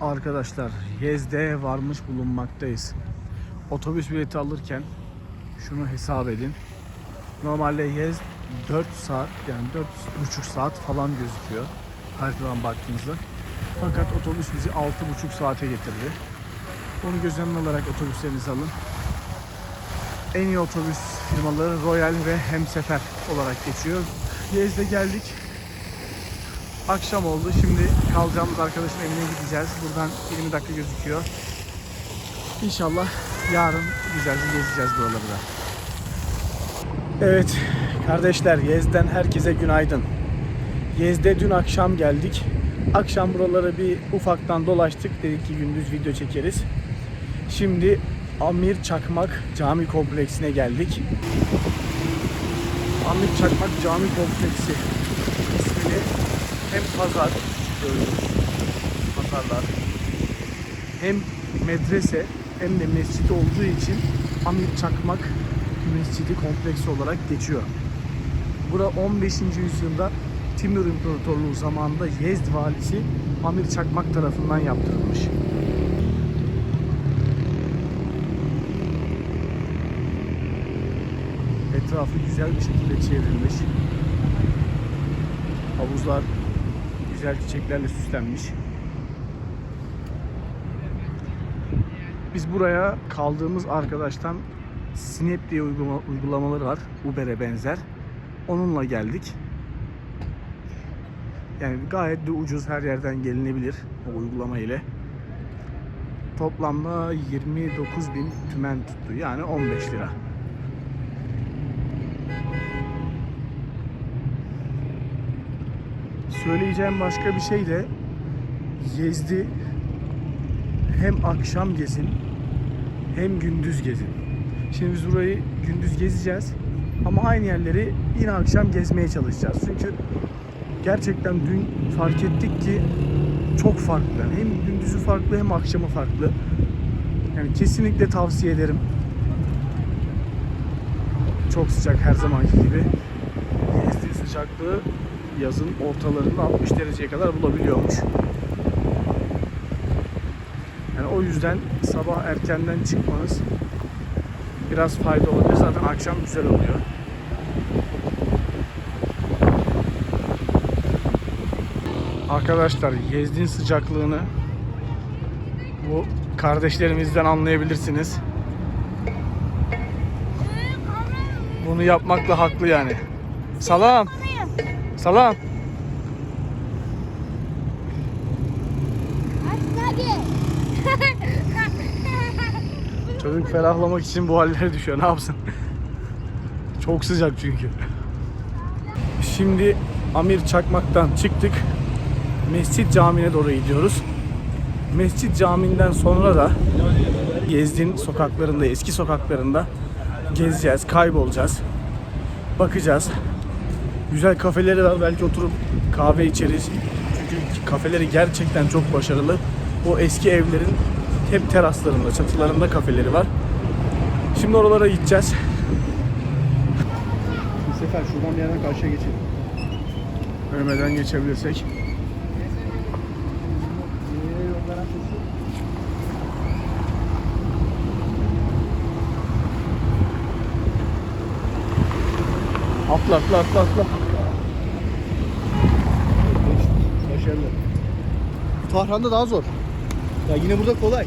Arkadaşlar Yezde varmış bulunmaktayız. Otobüs bileti alırken şunu hesap edin. Normalde Yez 4 saat yani 4,5 saat falan gözüküyor haritadan baktığınızda. Fakat otobüs bizi 6,5 saate getirdi. Onu göz önüne alarak otobüslerinizi alın. En iyi otobüs firmaları Royal ve Hemsefer olarak geçiyor. Yezde geldik. Akşam oldu. Şimdi kalacağımız arkadaşın evine gideceğiz. Buradan 20 dakika gözüküyor. İnşallah yarın güzelce gezeceğiz buraları da. Evet kardeşler Yez'den herkese günaydın. Yez'de dün akşam geldik. Akşam buraları bir ufaktan dolaştık. Dedik ki gündüz video çekeriz. Şimdi Amir Çakmak Cami Kompleksine geldik. Amir Çakmak Cami Kompleksi ismini hem pazar gördüğünüz pazarlar hem medrese hem de mescit olduğu için Amir Çakmak Mescidi kompleksi olarak geçiyor. Bura 15. yüzyılda Timur İmparatorluğu zamanında Yezd valisi Amir Çakmak tarafından yaptırılmış. Etrafı güzel bir şekilde çevrilmiş. Havuzlar güzel çiçeklerle süslenmiş. Biz buraya kaldığımız arkadaştan Snap diye uygulama, uygulamaları var. Uber'e benzer. Onunla geldik. Yani gayet de ucuz her yerden gelinebilir o uygulama ile. Toplamda 29 bin tümen tuttu. Yani 15 lira. Söyleyeceğim başka bir şey de Yezdi hem akşam gezin hem gündüz gezin. Şimdi biz burayı gündüz gezeceğiz ama aynı yerleri yine akşam gezmeye çalışacağız. Çünkü gerçekten dün fark ettik ki çok farklı. Hem gündüzü farklı hem akşamı farklı. Yani kesinlikle tavsiye ederim. Çok sıcak her zamanki gibi. Gezdiği sıcaklığı yazın ortalarında 60 dereceye kadar bulabiliyormuş. Yani o yüzden sabah erkenden çıkmanız biraz fayda olabilir. Zaten akşam güzel oluyor. Arkadaşlar Yezdin sıcaklığını bu kardeşlerimizden anlayabilirsiniz. Bunu yapmakla haklı yani. Salam. Salam. Çocuk ferahlamak için bu hallere düşüyor. Ne yapsın? Çok sıcak çünkü. Şimdi Amir Çakmak'tan çıktık. Mescit Camii'ne doğru gidiyoruz. Mescit Camii'nden sonra da Yezdin sokaklarında, eski sokaklarında gezeceğiz, kaybolacağız. Bakacağız. Güzel kafeleri var. Belki oturup kahve içeriz. Çünkü kafeleri gerçekten çok başarılı. O eski evlerin hep teraslarında, çatılarında kafeleri var. Şimdi oralara gideceğiz. Bu sefer şuradan bir yerden karşıya geçelim. Ölmeden geçebilirsek. Atla atla atla atla. Başarılı. Tahran'da daha zor. Ya yine burada kolay.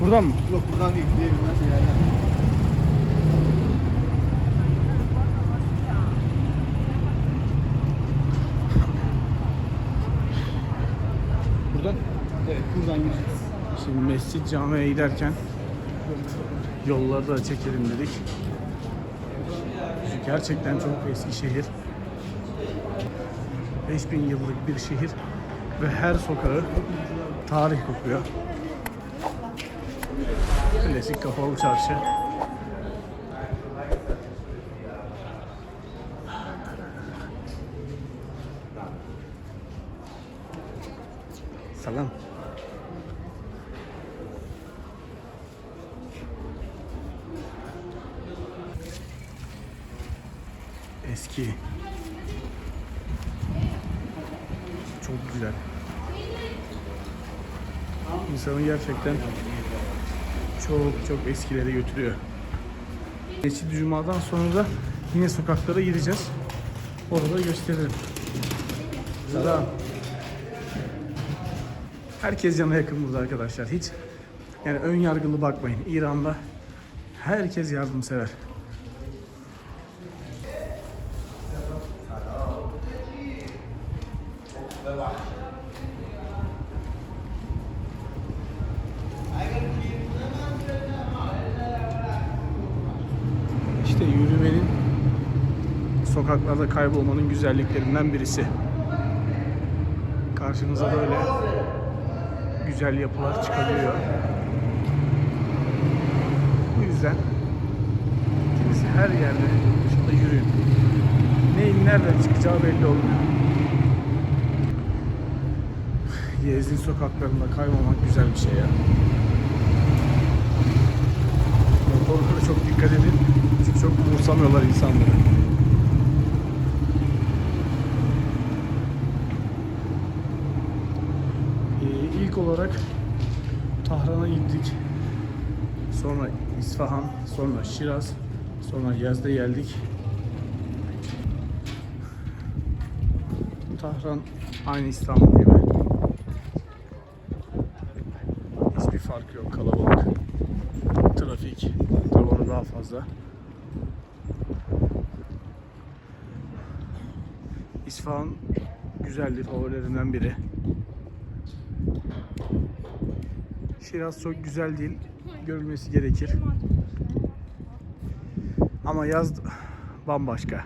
Buradan mı? Yok buradan değil. Diğer bir yerden. Buradan? Evet buradan gireceğiz. Şimdi Mescid Camii'ye giderken yolları da çekelim dedik. Gerçekten çok eski şehir. 5000 yıllık bir şehir ve her sokağı tarih kokuyor. Klasik kapalı çarşı. Salam. Eski çok güzel. İnsanı gerçekten çok çok eskilere götürüyor. Mescid-i Cuma'dan sonra da yine sokaklara gireceğiz. Orada gösteririm. Selam. Herkes yana yakın burada arkadaşlar. Hiç yani ön yargılı bakmayın. İran'da herkes yardımsever. Sokaklarda kaybolmanın güzelliklerinden birisi. Karşınıza böyle güzel yapılar çıkabiliyor. Bu yüzden kimisi her yerde dışında yürüyün. Neyin nereden çıkacağı belli olmuyor. Yezdi sokaklarında kaymamak güzel bir şey ya. Motorlara çok dikkat edin. Çünkü çok umursamıyorlar insanları. Ee, ilk olarak Tahran'a gittik. Sonra İsfahan, sonra Şiraz, sonra Yaz'da geldik. Tahran aynı İstanbul gibi. Hiçbir fark yok kalabalık. Trafik tabanı daha fazla. İsfahan güzeldir favorilerimden biri. Şiraz çok güzel değil. Görülmesi gerekir. Ama yaz bambaşka.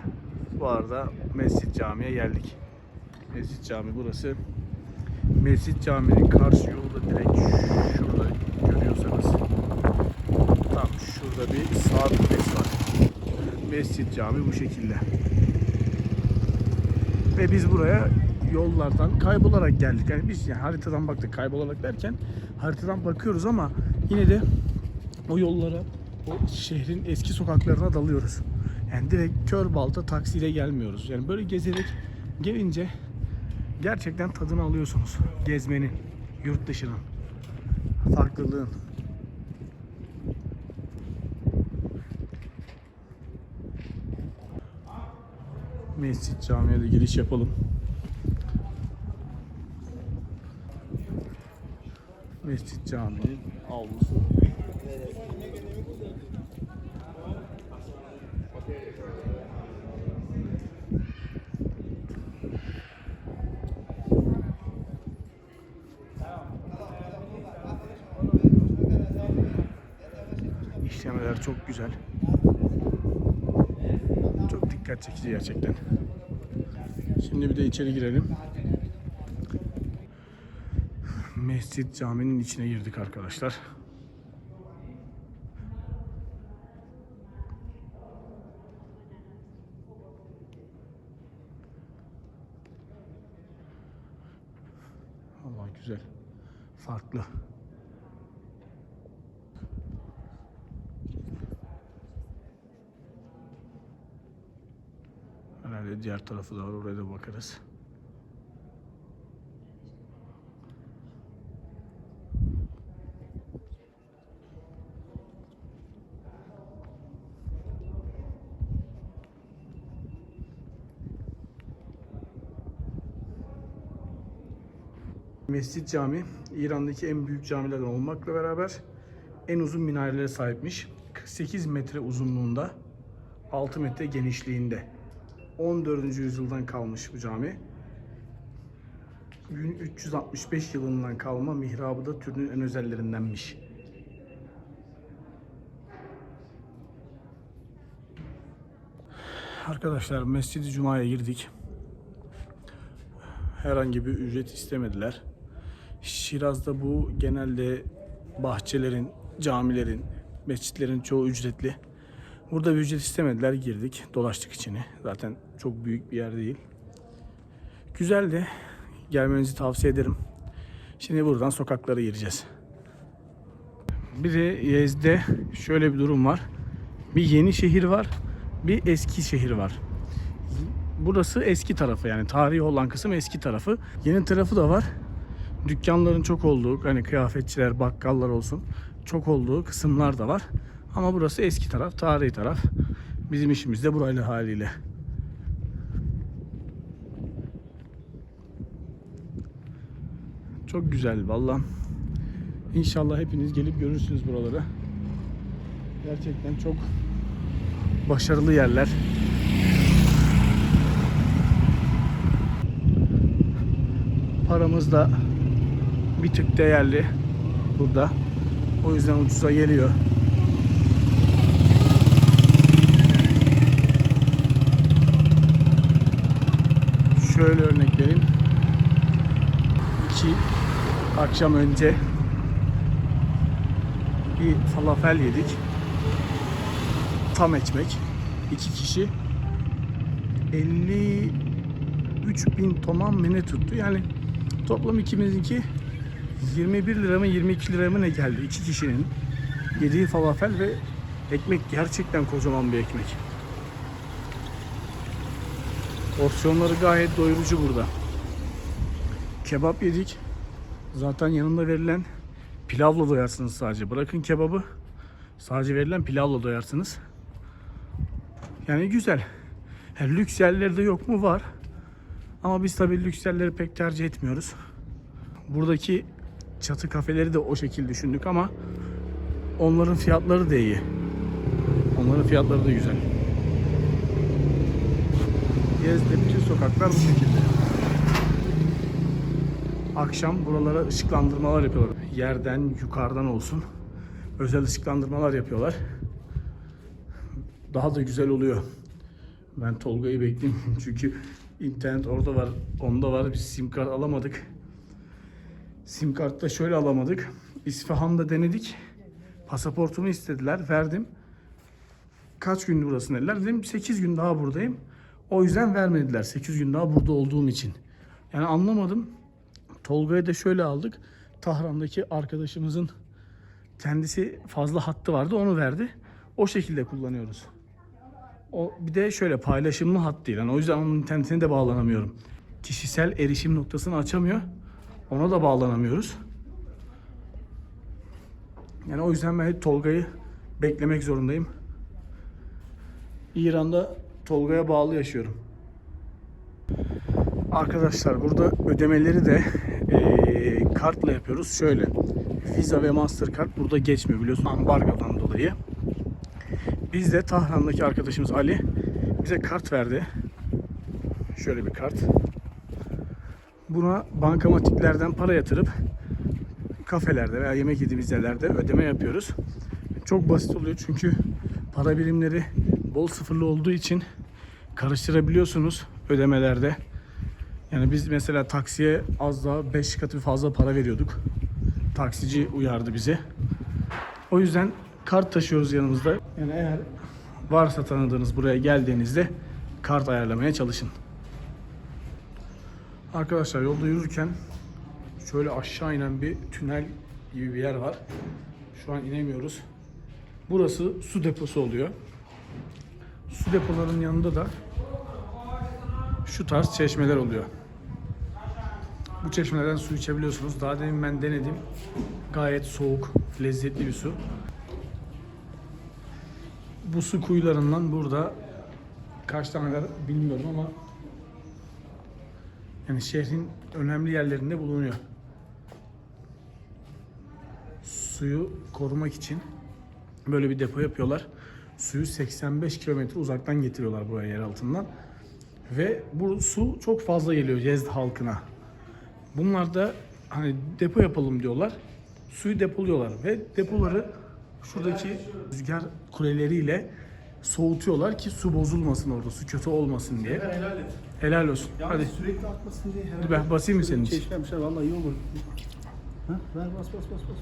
Bu arada Mescid Camii'ye geldik. Mescid Camii burası. Mescid Camii'nin karşı yolu da direkt şurada görüyorsanız. Tam şurada bir sağ kulesi var. Mescid Camii bu şekilde. Ve biz buraya yollardan kaybolarak geldik. Yani biz yani haritadan baktık kaybolarak derken haritadan bakıyoruz ama yine de o yollara, o şehrin eski sokaklarına dalıyoruz. Yani direkt kör balta taksiyle gelmiyoruz. Yani böyle gezerek gelince gerçekten tadını alıyorsunuz. Gezmenin, yurt dışının, farklılığın. Mescid Camii'ye de giriş yapalım. Mescid Camii'nin avlusu. İşlemeler çok güzel. Çok dikkat çekici gerçekten. Şimdi bir de içeri girelim. Mescid caminin içine girdik arkadaşlar. Allah güzel. Farklı. Herhalde diğer tarafı da var. Oraya da bakarız. Mescid Cami İran'daki en büyük camilerden olmakla beraber en uzun minarelere sahipmiş. 48 metre uzunluğunda, 6 metre genişliğinde. 14. yüzyıldan kalmış bu cami. 1365 yılından kalma mihrabı da türünün en özellerindenmiş. Arkadaşlar Mescid-i Cuma'ya girdik. Herhangi bir ücret istemediler. Şiraz'da bu genelde bahçelerin, camilerin, mescitlerin çoğu ücretli. Burada bir ücret istemediler girdik dolaştık içini. Zaten çok büyük bir yer değil. Güzeldi. Gelmenizi tavsiye ederim. Şimdi buradan sokaklara gireceğiz. Bir de Yez'de şöyle bir durum var. Bir yeni şehir var, bir eski şehir var. burası eski tarafı yani tarihi olan kısım eski tarafı. Yeni tarafı da var. Dükkanların çok olduğu, hani kıyafetçiler, bakkallar olsun çok olduğu kısımlar da var. Ama burası eski taraf, tarihi taraf. Bizim işimiz de burayla haliyle. Çok güzel valla. İnşallah hepiniz gelip görürsünüz buraları. Gerçekten çok başarılı yerler. Paramız da bir tık değerli burada. O yüzden ucuza geliyor. Şöyle örnek vereyim. İki akşam önce bir falafel yedik. Tam ekmek. iki kişi. 53 bin toman mı ne tuttu? Yani toplam ikimizinki 21 lira mı 22 lira mı ne geldi? iki kişinin yediği falafel ve ekmek gerçekten kocaman bir ekmek. Porsiyonları gayet doyurucu burada. Kebap yedik. Zaten yanında verilen pilavla doyarsınız sadece. Bırakın kebabı. Sadece verilen pilavla doyarsınız. Yani güzel. Ha, lüks yerlerde yok mu? Var. Ama biz tabii lüks yerleri pek tercih etmiyoruz. Buradaki çatı kafeleri de o şekilde düşündük ama onların fiyatları da iyi. Onların fiyatları da güzel. Gezde bütün sokaklar bu şekilde. Akşam buralara ışıklandırmalar yapıyorlar. Yerden, yukarıdan olsun. Özel ışıklandırmalar yapıyorlar. Daha da güzel oluyor. Ben Tolga'yı bekleyeyim çünkü internet orada var, onda var. Biz sim kart alamadık. Sim kartta şöyle alamadık. İsfahan'da denedik. Pasaportumu istediler, verdim. Kaç gün burasın dediler. Dedim 8 gün daha buradayım. O yüzden vermediler 8 gün daha burada olduğum için. Yani anlamadım. Tolga'yı da şöyle aldık. Tahran'daki arkadaşımızın kendisi fazla hattı vardı onu verdi. O şekilde kullanıyoruz. O bir de şöyle paylaşımlı hat değil. Yani o yüzden onun internetine de bağlanamıyorum. Kişisel erişim noktasını açamıyor. Ona da bağlanamıyoruz. Yani o yüzden ben Tolga'yı beklemek zorundayım. İran'da Tolga'ya bağlı yaşıyorum. Arkadaşlar burada ödemeleri de eee, kartla yapıyoruz. Şöyle Visa ve Mastercard burada geçmiyor biliyorsun ambargodan dolayı. Biz de Tahran'daki arkadaşımız Ali bize kart verdi. Şöyle bir kart. Buna bankamatiklerden para yatırıp kafelerde veya yemek yediğimiz yerlerde ödeme yapıyoruz. Çok basit oluyor çünkü para birimleri bol sıfırlı olduğu için karıştırabiliyorsunuz ödemelerde. Yani biz mesela taksiye az daha 5 katı fazla para veriyorduk. Taksici uyardı bizi. O yüzden kart taşıyoruz yanımızda. Yani eğer varsa tanıdığınız buraya geldiğinizde kart ayarlamaya çalışın. Arkadaşlar yolda yürürken şöyle aşağı inen bir tünel gibi bir yer var. Şu an inemiyoruz. Burası su deposu oluyor. Su depolarının yanında da şu tarz çeşmeler oluyor. Bu çeşmelerden su içebiliyorsunuz. Daha demin ben denedim. Gayet soğuk, lezzetli bir su. Bu su kuyularından burada kaç taneler bilmiyorum ama yani şehrin önemli yerlerinde bulunuyor. Suyu korumak için böyle bir depo yapıyorlar. Suyu 85 kilometre uzaktan getiriyorlar buraya yer altından. Ve bu su çok fazla geliyor Yezd halkına. Bunlar da hani depo yapalım diyorlar. Suyu depoluyorlar ve depoları şuradaki rüzgar kuleleriyle soğutuyorlar ki su bozulmasın orada, su kötü olmasın diye. Helal et. Helal olsun. Yani Hadi. sürekli akmasın diye. Dur ben basayım mı senin için? Çeşmemişler vallahi iyi olur. Ha? Ver bas bas bas bas.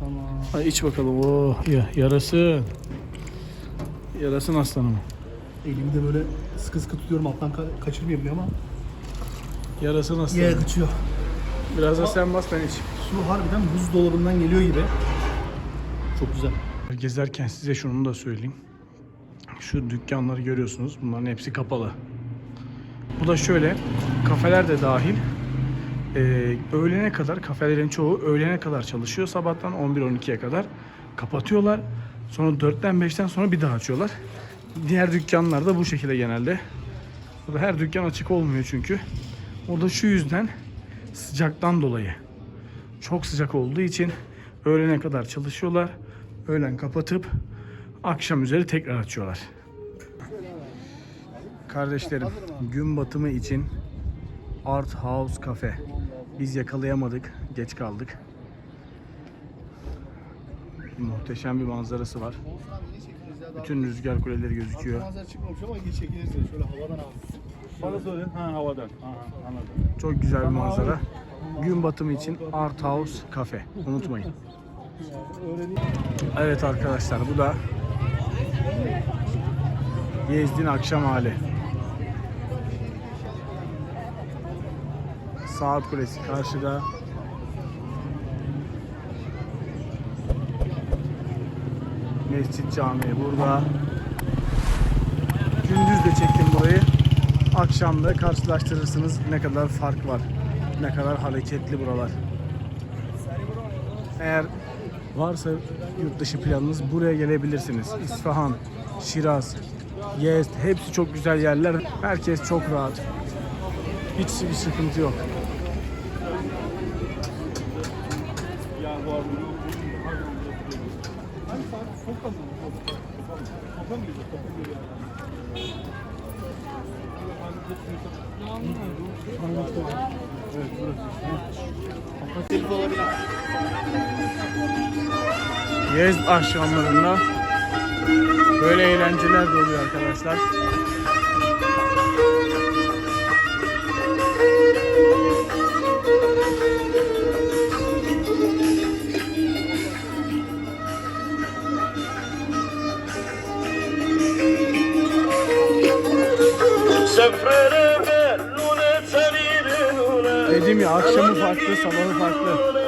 Tamam. Hadi iç bakalım. Oh, ya, yarasın. Yarasın aslanım. Elimi de böyle sıkı sıkı tutuyorum alttan ka- kaçırmayayım diye ama. Yarasın aslanım. Yere kaçıyor. Biraz da sen bas ben iç. Su harbiden buzdolabından geliyor gibi. Çok güzel. Gezerken size şunu da söyleyeyim. Şu dükkanları görüyorsunuz. Bunların hepsi kapalı. Bu da şöyle. Kafeler de dahil. Ee, öğlene kadar kafelerin çoğu öğlene kadar çalışıyor. Sabahtan 11-12'ye kadar kapatıyorlar. Sonra 4'ten 5'ten sonra bir daha açıyorlar. Diğer dükkanlar da bu şekilde genelde. Burada her dükkan açık olmuyor çünkü. O da şu yüzden sıcaktan dolayı. Çok sıcak olduğu için öğlene kadar çalışıyorlar. Öğlen kapatıp akşam üzeri tekrar açıyorlar. Kardeşlerim, gün batımı için Art House Cafe. Biz yakalayamadık, geç kaldık. Muhteşem bir manzarası var. Bütün rüzgar kuleleri gözüküyor. Manzara çıkmamış ama iyi çekilirse şöyle havadan al. Bana söyle. Ha havadan. Ha, anladım. Çok güzel bir manzara. Gün batımı için Art House Cafe. Unutmayın. Evet arkadaşlar bu da Yezdin akşam hali. Saat Kulesi karşıda. Mescit Camii burada. Gündüz de çektim burayı. Akşam da karşılaştırırsınız ne kadar fark var. Ne kadar hareketli buralar. Eğer varsa yurt dışı planınız buraya gelebilirsiniz. İsfahan, Şiraz, Yezd hepsi çok güzel yerler. Herkes çok rahat. Hiç bir sıkıntı yok. Evet. Yezd akşamlarında böyle eğlenceler de oluyor arkadaşlar. Dedim ya akşamı farklı, sabahı farklı.